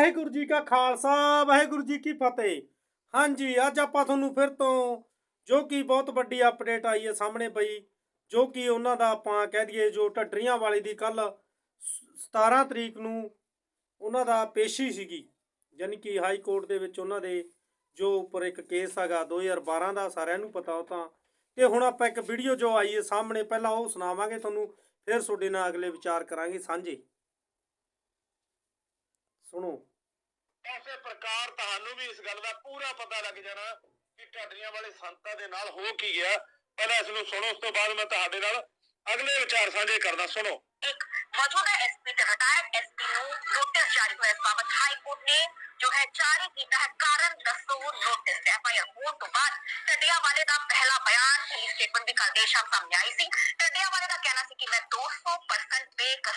ਵਾਹਿਗੁਰੂ ਜੀ ਕਾ ਖਾਲਸਾ, ਵਾਹਿਗੁਰੂ ਜੀ ਕੀ ਫਤਿਹ। ਹਾਂਜੀ, ਅੱਜ ਆਪਾਂ ਤੁਹਾਨੂੰ ਫਿਰ ਤੋਂ ਜੋ ਕਿ ਬਹੁਤ ਵੱਡੀ ਅਪਡੇਟ ਆਈ ਹੈ ਸਾਹਮਣੇ ਪਈ, ਜੋ ਕਿ ਉਹਨਾਂ ਦਾ ਆਪਾਂ ਕਹਿ ਦਈਏ ਜੋ ਟੱਡਰੀਆਂ ਵਾਲੀ ਦੀ ਕੱਲ 17 ਤਰੀਕ ਨੂੰ ਉਹਨਾਂ ਦਾ ਪੇਸ਼ੀ ਸੀਗੀ। ਯਾਨੀ ਕਿ ਹਾਈ ਕੋਰਟ ਦੇ ਵਿੱਚ ਉਹਨਾਂ ਦੇ ਜੋ ਉੱਪਰ ਇੱਕ ਕੇਸ ਹੈਗਾ 2012 ਦਾ, ਸਾਰਿਆਂ ਨੂੰ ਪਤਾ ਉਹ ਤਾਂ। ਤੇ ਹੁਣ ਆਪਾਂ ਇੱਕ ਵੀਡੀਓ ਜੋ ਆਈ ਹੈ ਸਾਹਮਣੇ, ਪਹਿਲਾਂ ਉਹ ਸੁਣਾਵਾਂਗੇ ਤੁਹਾਨੂੰ, ਫਿਰ ਤੁਹਾਡੇ ਨਾਲ ਅਗਲੇ ਵਿਚਾਰ ਕਰਾਂਗੇ ਸਾਂਝੇ। ਸੁਣੋ। ਇਸੇ ਪ੍ਰਕਾਰ ਤੁਹਾਨੂੰ ਵੀ ਇਸ ਗੱਲ ਦਾ ਪੂਰਾ ਪਤਾ ਲੱਗ ਜਾਣਾ ਕਿ ਢੱਡਰੀਆਂ ਵਾਲੇ ਸੰਤਾਂ ਦੇ ਨਾਲ ਹੋ ਕੀ ਗਿਆ ਪਹਿਲਾਂ ਇਸ ਨੂੰ ਸੁਣੋ ਉਸ ਤੋਂ ਬਾਅਦ ਮੈਂ ਤੁਹਾਡੇ ਨਾਲ ਅਗਲੇ ਵਿਚਾਰ ਸਾਂਝੇ ਕਰਦਾ ਸੁਣੋ एक मौजूदा एसपी ਤੇ ਰਿਟਾਇਰਡ ਐਸਪੀ ਨੂੰ ਨੋਟਿਸ ਜਾਰੀ ਹੋਇਆ ਇਸ ਬਾਬਤ ਹਾਈ ਕੋਰਟ ਨੇ ਜੋ ਹੈ ਜਾਰੀ ਕੀਤਾ ਹੈ ਕਾਰਨ ਦੱਸੋ ਨੋਟਿਸ ਐਫਆਈਆਰ ਹੋਣ ਤੋਂ ਬਾਅਦ ਟੱਡੀਆਂ ਵਾਲੇ ਦਾ ਪਹਿਲਾ ਬਿਆਨ ਪੁਲਿਸ ਸਟੇਟਮੈਂਟ ਵੀ ਕੱਲ ਦੇਰ ਸ਼ਾਮ ਸਾਹਮਣੇ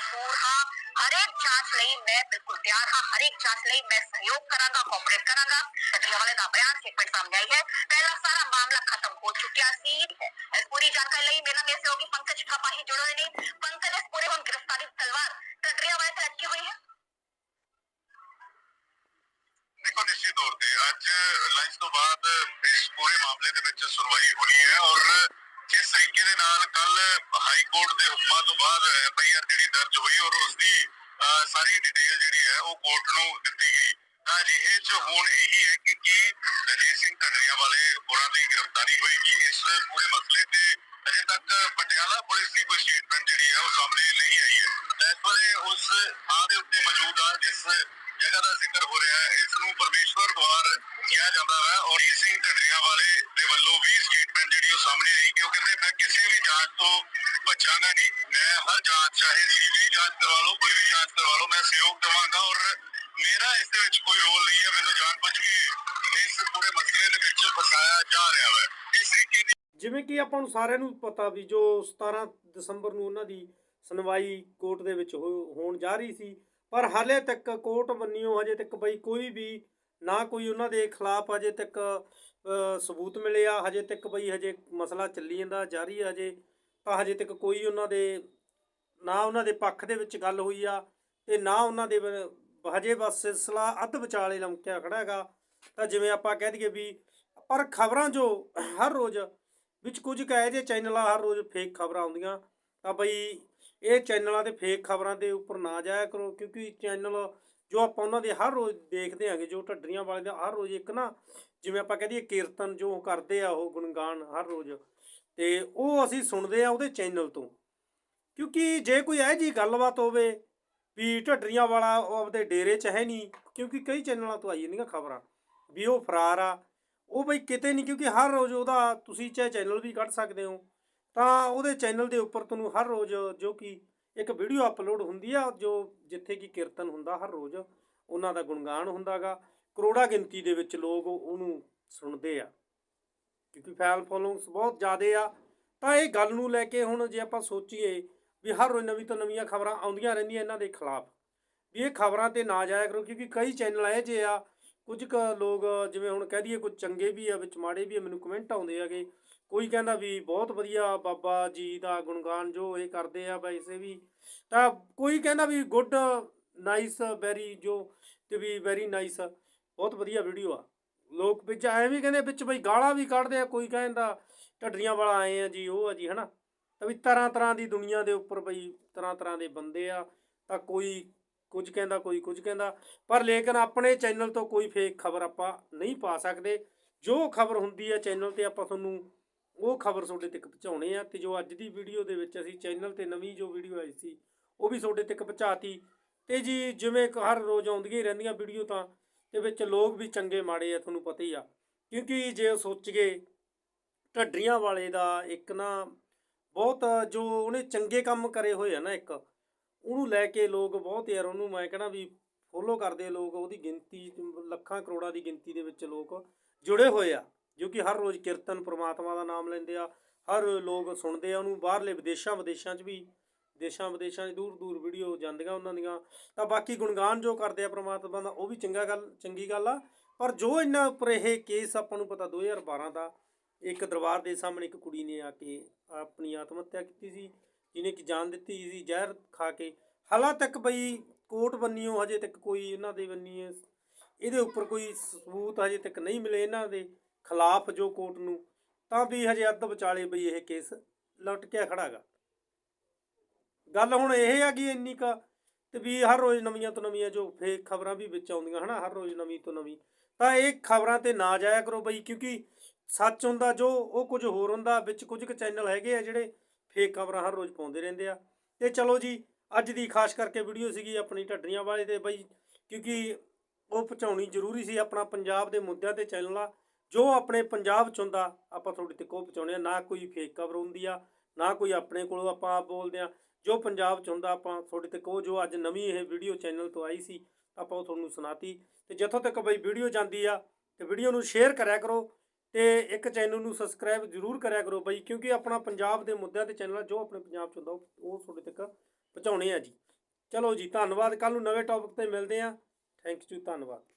200% ਬੇਕਸੂਰ ਹਾਂ ਹਰੇਕ ਜਾਂਚ ਲਈ ਮੈਂ ਬਿਲਕੁਲ ਤਿਆਰ ਹਾਂ ਹਰੇਕ ਜਾਂਚ ਲਈ ਮੈਂ ਸਹਿਯੋਗ ਕਰਾਂਗਾ ਕੋਆਪਰੇਟ ਕਰਾਂਗਾ ਟੱਡੀਆਂ ਵਾਲੇ ਦਾ ਬਿਆਨ ਸਟੇਟਮੈਂਟ ਸਾਹਮਣੇ ਆਈ ਹੈ ਪਹਿਲਾ ਸਾਰਾ ਮਾਮਲਾ ਖਤਮ ਹੋ ਚੁੱਕਿਆ ਸੀ ਇਸ ਪੂਰੀ ਜਾਣਕਾਰੀ ਲਈ ਮੇਰਾ ਨਾਲ ਸਹਿਯੋਗੀ ਪੰਕਜ ਕਪਾਹੀ ਜੁੜੇ ਹੋਏ ਨੇ ਪੰਕਜ ਇਸ ਪੂਰੇ ਹੁਣ ਗ੍ਰਿਫਤਾਰੀ ਦੀ ਤਲਵਾਰ ਟੱਡੀਆਂ ਵਾਲੇ ਤੇ ਅਟਕੀ ਹੋਈ ਹੈ ਦੇਖੋ ਨਿਸ਼ਚਿਤ ਤੌਰ ਤੇ ਅੱਜ ਲੰਚ ਤੋਂ ਬਾਅਦ ਇਸ ਪੂਰੇ ਮਾਮਲੇ ਦੇ ਵਿੱਚ ਸੁਣਵਾਈ ਹੋਣੀ ਹੈ ਔਰ ਜਿਸ ਤਰੀਕੇ ਦੇ ਨਾਲ ਕੱਲ ਹਾਈ ਕੋਰਟ ਦੇ ਹੁਕਮਾਂ ਤੋਂ ਬਾਅਦ ਐਫਆਈਆਰ ਜਿਹੜੀ ਦਰਜ ਹੋਈ ਔਰ ਉਸ ਦੀ ਸਾਰੀ ਡਿਟੇਲ ਜਿਹੜੀ ਹੈ ਉਹ ਕੋਰਟ ਨੂੰ ਦਿੱਤੀ ਗਈ। ਤਾਂ ਇਹ ਚ ਹੁਣ ਇਹੀ ਹੈ ਕਿ ਕੀ ਰਜੀਤ ਸਿੰਘ ਢੱਡਰੀਆਂ ਵਾਲੇ ਹੋਰਾਂ ਦੀ ਗ੍ਰਿਫਤਾਰੀ ਹੋਏਗੀ। ਇਸ ਪੂਰੇ ਮਸਲੇ ਤੇ ਅਜੇ ਤੱਕ ਪਟਿਆਲਾ ਪੁਲਿਸ ਦੀ ਕੋਈ ਸਟੇਟਮੈਂਟ ਜਿਹੜੀ ਹੈ ਉਹ ਸਾਹਮਣੇ ਨਹੀਂ ਆਈ ਹੈ। ਇਸ ਵੇਲੇ ਉਸ ਥਾਂ ਦੇ ਉੱਤੇ ਮੌਜੂਦ ਆ ਜਿਸ ਜਗ੍ਹਾ ਦਾ ਜ਼ਿਕਰ ਹੋ ਰਿਹਾ ਹੈ, ਇਸ ਨੂੰ ਪਰਮੇਸ਼ਵਰ ਦੁਆਰ ਕਿਹਾ ਜਾਂਦਾ ਹੈ। ਜਾਂਚ ਤੋਂ ਬਚਾਂਗਾ ਨਹੀਂ। ਮੈਂ ਹਰ ਜਾਂਚ ਚਾਹੇ ਸੀਬੀਆਈ ਜਾਂਚ ਕਰਵਾ ਲਓ, ਕੋਈ ਵੀ ਜਾਂਚ ਕਰਵਾ ਲਓ, ਮੈਂ ਸਹਿਯੋਗ ਦੇਵਾਂਗਾ ਔਰ ਮੇਰਾ ਇਸ ਦੇ ਵਿੱਚ ਕੋਈ ਰੋਲ ਨਹੀਂ ਹੈ। ਮੈਨੂੰ ਜਾਣਬੁੱਝ ਕੇ ਇਸ ਪੂਰੇ ਮਸਲੇ ਦੇ ਵਿੱਚ ਫਸਾਇਆ ਜਾ ਰਿਹਾ ਹੈ। ਇਸ ਤਰੀਕੇ ਦੀ ਜਿਵੇਂ ਕਿ ਆਪਾਂ ਨੂੰ ਸਾਰਿਆਂ ਨੂੰ ਪਤਾ ਵੀ ਜੋ 17 ਦਸੰਬਰ ਨੂੰ ਉਹਨਾਂ ਦੀ ਸੁਣਵਾਈ ਕੋਰਟ ਦੇ ਵਿੱਚ ਹੋਣ ਜਾ ਰਹੀ ਸੀ, ਪਰ ਹਾਲੇ ਤੱਕ ਕੋਰਟ ਬੰਨਿਓ ਹਜੇ ਤੱਕ ਬਈ ਕੋਈ ਵੀ, ਨਾ ਕੋਈ ਉਹਨਾਂ ਦੇ ਖਿਲਾਫ ਹਜੇ ਤੱਕ ਸਬੂਤ ਮਿਲਿਆ, ਹਜੇ ਤੱਕ ਬਈ ਹਜੇ ਮਸਲਾ ਚੱਲੀ ਜਾਂਦਾ, ਜਾਰੀ ਹੈ ਹਜੇ। ਤਾਂ ਹਜੇ ਤੱਕ ਕੋਈ ਉਹਨਾਂ ਦੇ, ਨਾ ਉਹਨਾਂ ਦੇ ਪੱਖ ਦੇ ਵਿੱਚ ਗੱਲ ਹੋਈ ਆ ਤੇ ਨਾ ਉਹਨਾਂ ਦੇ ਹਜੇ ਬਸ ਸਿਲਸਿਲਾ ਅੱਧ ਵਿਚਾਲੇ ਲਮਕਿਆ ਖੜਾ ਹੈਗਾ। ਤਾਂ ਜਿਵੇਂ ਆਪਾਂ ਕਹਿ ਦਈਏ ਵੀ, ਪਰ ਖਬਰਾਂ ਜੋ ਹਰ ਰੋਜ਼, ਵਿੱਚ ਕੁਝ ਕਹੇ ਜੇ ਚੈਨਲਾਂ ਹਰ ਰੋਜ਼ ਫੇਕ ਖਬਰਾਂ ਆਉਂਦੀਆਂ। ਤਾਂ ਬਈ, ਇਹ ਚੈਨਲਾਂ ਤੇ ਫੇਕ ਖਬਰਾਂ ਦੇ ਉੱਪਰ ਨਾ ਜਾਇਆ ਕਰੋ, ਕਿਉਂਕਿ ਚੈਨਲ ਜੋ ਆਪਾਂ ਉਹਨਾਂ ਦੇ ਹਰ ਰੋਜ਼ ਦੇਖਦੇ ਆਂਗੇ, ਜੋ ਢੱਡਰੀਆਂ ਵਾਲੇ ਦਾ ਹਰ ਰੋਜ਼ ਇੱਕ ਨਾ ਜਿਵੇਂ ਆਪਾਂ ਕਹਦੇ ਕੀਰਤਨ ਜੋ ਕਰਦੇ ਆ ਉਹ ਗੁਣਗਾਨ ਹਰ ਰੋਜ਼ ਤੇ ਉਹ ਅਸੀਂ ਸੁਣਦੇ ਆ ਉਹਦੇ ਚੈਨਲ ਤੋਂ। ਕਿਉਂਕਿ ਜੇ ਕੋਈ ਇਹੋ ਜੀ ਗੱਲਬਾਤ ਹੋਵੇ ਵੀ ਢੱਡਰੀਆਂ ਵਾਲਾ ਉਹ ਆਪਦੇ ਡੇਰੇ 'ਚ ਹੈ ਨਹੀਂ, ਕਿਉਂਕਿ ਕਈ ਚੈਨਲਾਂ ਤੋਂ ਆਈ ਜਾਂਦੀਆਂ ਖਬਰਾਂ ਵੀ ਉਹ ਫਰਾਰ ਆ, ਉਹ ਬਈ ਕਿਤੇ ਨਹੀਂ ਕਿਉਂਕਿ ਹਰ ਰੋਜ਼ ਉਹਦਾ ਤੁਸੀਂ ਚਾਹੇ ਚੈਨਲ ਵੀ ਕੱਢ ਸਕਦੇ ਹੋ, ਤਾਂ ਉਹਦੇ ਚੈਨਲ ਦੇ ਉੱਪਰ ਤੁਹਾਨੂੰ ਹਰ ਰੋਜ਼ ਜੋ ਕਿ ਇੱਕ ਵੀਡੀਓ ਅਪਲੋਡ ਹੁੰਦੀ ਆ, ਜੋ ਜਿੱਥੇ ਕਿ ਕੀਰਤਨ ਹੁੰਦਾ ਹਰ ਰੋਜ਼, ਉਹਨਾਂ ਦਾ ਗੁਣਗਾਨ ਹੁੰਦਾਗਾ। ਕਰੋੜਾ ਗਿਣਤੀ ਦੇ ਵਿੱਚ ਲੋਕ ਉਹਨੂੰ ਸੁਣਦੇ ਆ। ਕਿਉਂਕਿ ਫੈਨ ਫੋਲੋਇੰਗਸ ਬਹੁਤ ਜ਼ਿਆਦੇ ਆ। ਤਾਂ ਇਹ ਗੱਲ ਨੂੰ ਲੈ ਕੇ ਹੁਣ ਜੇ ਆਪਾਂ ਸੋਚੀਏ ਵੀ ਹਰ ਰੋਜ਼ ਨਵੀਂ ਤੋਂ ਨਵੀਆਂ ਖਬਰਾਂ ਆਉਂਦੀਆਂ ਰਹਿੰਦੀਆਂ ਇਹਨਾਂ ਦੇ ਖਿਲਾਫ। ਵੀ ਇਹ ਖਬਰਾਂ ਤੇ ਨਾ ਜਾਇਆ ਕਰੋ, ਕਿਉਂਕਿ ਕਈ ਚੈਨਲ ਇਹ ਜੇ ਆ ਕੁਝ ਕੁ ਲੋਕ ਜਿਵੇਂ ਹੁਣ ਕਹਿ ਦਈਏ ਕੁਝ ਚੰਗੇ ਵੀ ਆ, ਵਿੱਚ ਮਾੜੇ ਵੀ ਆ, ਮੈਨੂੰ ਕਮੈਂਟ ਆਉਂਦੇ ਆਗੇ ਕੋਈ ਕਹਿੰਦਾ ਵੀ ਬਹੁਤ ਵਧੀਆ ਬਾਬਾ ਜੀ ਦਾ ਗੁਣਗਾਨ ਜੋ ਇਹ ਕਰਦੇ ਆ ਵੈਸੇ ਵੀ, ਤਾਂ ਕੋਈ ਕਹਿੰਦਾ ਵੀ ਗੁੱਡ ਨਾਈਸ ਵੈਰੀ ਜੋ ਤੇ ਵੀ ਵੈਰੀ ਨਾਈਸ ਬਹੁਤ ਵਧੀਆ ਵੀਡੀਓ ਆ। ਲੋਕ ਵਿੱਚ ਐਵੇਂ ਵੀ ਕਹਿੰਦੇ ਵਿੱਚ ਬਈ ਗਾਲਾਂ ਵੀ ਕੱਢਦੇ ਆ, ਕੋਈ ਕਹਿੰਦਾ ਢੱਡਰੀਆਂ ਵਾਲਾ ਆਏ ਆ ਜੀ, ਉਹ ਆ ਜੀ, ਹਨਾ? ਤਾਂ ਵੀ ਤਰ੍ਹਾਂ ਤਰ੍ਹਾਂ ਦੀ ਦੁਨੀਆ ਦੇ ਉੱਪਰ ਬਈ ਤਰ੍ਹਾਂ ਤਰ੍ਹਾਂ ਦੇ ਬੰਦੇ ਆ, ਤਾਂ ਕੋਈ ਕੁਝ ਕਹਿੰਦਾ, ਕੋਈ ਕੁਝ ਕਹਿੰਦਾ। ਪਰ ਲੇਕਿਨ ਆਪਣੇ ਚੈਨਲ ਤੋਂ ਕੋਈ ਫੇਕ ਖਬਰ ਆਪਾਂ ਨਹੀਂ ਪਾ ਸਕਦੇ। ਜੋ ਖਬਰ ਹੁੰਦੀ ਹੈ ਚੈਨਲ ਤੇ ਆਪਾਂ ਤੁਹਾਨੂੰ ਉਹ ਖਬਰ ਤੁਹਾਡੇ ਤੱਕ ਪਹੁੰਚਾਉਣੇ ਆ ਤੇ ਜੋ ਅੱਜ ਦੀ ਵੀਡੀਓ ਦੇ ਵਿੱਚ ਅਸੀਂ ਚੈਨਲ ਤੇ ਨਵੀਂ ਜੋ ਵੀਡੀਓ ਆਈ ਸੀ, ਉਹ ਵੀ ਤੁਹਾਡੇ ਤੱਕ ਪਹੁੰਚਾਤੀ। ਤੇ ਜੀ ਜਿਵੇਂ ਹਰ ਰੋਜ਼ ਆਉਂਦੀਆਂ ਹੀ ਰਹਿੰਦੀਆਂ ਵੀਡੀਓ ਤਾਂ, ਤੇ ਵਿੱਚ ਲੋਕ ਵੀ ਚੰਗੇ ਮਾੜੇ ਆ, ਤੁਹਾਨੂੰ ਪਤਾ ਹੀ ਆ। ਕਿਉਂਕਿ ਜੇ ਸੋਚੀਏ ਢੱਡਰੀਆਂ ਵਾਲੇ ਦਾ ਇੱਕ ਨਾ ਬਹੁਤ ਜੋ ਉਹਨੇ ਚੰਗੇ ਕੰਮ ਕਰੇ ਹੋਏ ਆ ਨਾ ਇੱਕ ਉਹਨੂੰ ਲੈ ਕੇ ਲੋਕ ਬਹੁਤ ਯਾਰ, ਉਹਨੂੰ ਮੈਂ ਕਹਿਣਾ ਵੀ ਫੋਲੋ ਕਰਦੇ ਲੋਕ, ਉਹਦੀ ਗਿਣਤੀ, ਲੱਖਾਂ ਕਰੋੜਾਂ ਦੀ ਗਿਣਤੀ ਦੇ ਵਿੱਚ ਲੋਕ ਜੁੜੇ ਹੋਏ ਆ, ਜੋ ਕਿ ਹਰ ਰੋਜ਼ ਕੀਰਤਨ, ਪ੍ਰਮਾਤਮਾ ਦਾ ਨਾਮ ਲੈਂਦੇ ਆ, ਹਰ ਲੋਕ ਸੁਣਦੇ ਆ ਉਹਨੂੰ, ਬਾਹਰਲੇ ਵਿਦੇਸ਼ਾਂ ਵਿਦੇਸ਼ਾਂ 'ਚ ਵੀ, ਦੇਸ਼ਾਂ, ਵਿਦੇਸ਼ਾਂ 'ਚ ਦੂਰ ਦੂਰ ਵੀਡੀਓ ਜਾਂਦੀਆਂ ਉਹਨਾਂ ਦੀਆਂ, ਤਾਂ ਬਾਕੀ ਗੁਣਗਾਨ ਜੋ ਕਰਦੇ ਆ ਪ੍ਰਮਾਤਮਾ ਦਾ, ਉਹ ਵੀ ਚੰਗਾ ਗੱਲ, ਚੰਗੀ ਗੱਲ ਆ, ਪਰ ਜੋ ਇਹਨਾਂ ਉੱਪਰ ਇਹ ਕੇਸ ਆਪਾਂ ਨੂੰ ਪਤਾ 2012 ਦਾ ਇੱਕ ਦਰਬਾਰ ਦੇ ਸਾਹਮਣੇ ਇੱਕ ਕੁੜੀ ਨੇ ਆ ਕੇ ਆਪਣੀ ਆਤਮ ਹੱਤਿਆ ਕੀਤੀ ਸੀ ਜਿਹਨੇ ਕਿ ਜਾਨ ਦਿੱਤੀ ਸੀ, ਜ਼ਹਿਰ ਖਾ ਕੇ। ਹਾਲਾਂ ਤੱਕ ਬਈ ਕੋਰਟ ਬੰਨਿਓ, ਹਜੇ ਤੱਕ ਕੋਈ ਇਹਨਾਂ ਦੇ ਬੰਨੀਏ ਇਹਦੇ ਉੱਪਰ ਕੋਈ ਸਬੂਤ ਹਜੇ ਤੱਕ ਨਹੀਂ ਮਿਲੇ ਇਹਨਾਂ ਦੇ ਖਿਲਾਫ ਜੋ ਕੋਰਟ ਨੂੰ। ਤਾਂ ਵੀ ਹਜੇ ਅੱਧ ਵਿਚਾਲੇ ਬਈ ਇਹ ਕੇਸ ਲਟਕਿਆ ਖੜਾਗਾ ਗੱਲ ਹੁਣ ਇਹ ਆ ਕਿ ਇੰਨੀ ਕਾ ਤੇ ਵੀ ਹਰ ਰੋਜ਼ ਨਵੀਆਂ ਤੋਂ ਨਵੀਆਂ ਜੋ ਫੇਕ ਖਬਰਾਂ ਵੀ ਵਿੱਚ ਆਉਂਦੀਆਂ ਹਨਾ, ਹਰ ਰੋਜ਼ ਨਵੀਂ ਤੋਂ ਨਵੀਂ। ਤਾਂ ਇਹ ਖਬਰਾਂ ਤੇ ਨਾ ਜਾਇਆ ਕਰੋ ਬਈ, ਕਿਉਂਕਿ ਸੱਚ ਹੁੰਦਾ ਜੋ, ਉਹ ਕੁਝ ਹੋਰ ਹੁੰਦਾ, ਵਿੱਚ ਕੁਝ ਕੁ ਚੈਨਲ ਹੈਗੇ ਆ ਜਿਹੜੇ ਫੇਕ ਖਬਰਾਂ ਹਰ ਰੋਜ਼ ਪਾਉਂਦੇ ਰਹਿੰਦੇ ਆ। ਤੇ ਚਲੋ ਜੀ, ਅੱਜ ਦੀ ਖਾਸ ਕਰਕੇ ਵੀਡੀਓ ਸੀਗੀ ਆਪਣੀ ਢੱਡਰੀਆਂ ਵਾਲੇ ਤੇ ਬਈ ਕਿਉਂਕਿ ਉਹ ਪਹੁੰਚਾਉਣੀ ਜ਼ਰੂਰੀ ਸੀ ਆਪਣਾ ਪੰਜਾਬ ਦੇ ਮੁੱਦਿਆਂ ਤੇ ਚੈਨਲ ਆ ਜੋ ਆਪਣੇ ਪੰਜਾਬ ਚ ਹੁੰਦਾ, ਆਪਾਂ ਤੁਹਾਡੇ ਤੱਕ ਉਹ ਪਹੁੰਚਾਉਣੇ ਆ। ਨਾ ਕੋਈ ਫੇਕ ਖਬਰ ਹੁੰਦੀ ਆ, ਨਾ ਕੋਈ ਆਪਣੇ ਕੋਲੋਂ ਆਪਾਂ ਆਪ ਬੋਲਦੇ ਆ। ਜੋ ਪੰਜਾਬ ਚ ਹੁੰਦਾ, ਆਪਾਂ ਤੁਹਾਡੇ ਤੱਕ ਉਹ ਜੋ ਅੱਜ ਨਵੀਂ ਇਹ ਵੀਡੀਓ ਚੈਨਲ ਤੋਂ ਆਈ ਸੀ, ਆਪਾਂ ਉਹ ਤੁਹਾਨੂੰ ਸੁਣਾਤੀ। ਤੇ ਜਿੱਥੋਂ ਤੱਕ ਬਈ ਵੀਡੀਓ ਜਾਂਦੀ ਆ, ਤੇ ਵੀਡੀਓ ਨੂੰ ਸ਼ੇਅਰ ਕਰਿਆ ਕਰੋ। ਤੇ ਇੱਕ ਚੈਨਲ ਨੂੰ ਸਬਸਕ੍ਰਾਈਬ ਜ਼ਰੂਰ ਕਰਿਆ ਕਰੋ ਬਾਈ, ਕਿਉਂਕਿ ਆਪਣਾ ਪੰਜਾਬ ਦੇ ਮੁੱਦਿਆਂ ਤੇ ਚੈਨਲ ਜੋ ਆਪਣੇ ਪੰਜਾਬ ਚ ਹੁੰਦਾ, ਉਹ ਉਹ ਤੁਹਾਡੇ ਤੱਕ ਪਹੁੰਚਾਉਣੇ ਆ ਜੀ। ਚਲੋ ਜੀ, ਧੰਨਵਾਦ। ਕੱਲ ਨੂੰ ਨਵੇਂ ਟੌਪਿਕ ਤੇ ਮਿਲਦੇ ਆ। ਥੈਂਕ ਯੂ ਧੰਨਵਾਦ।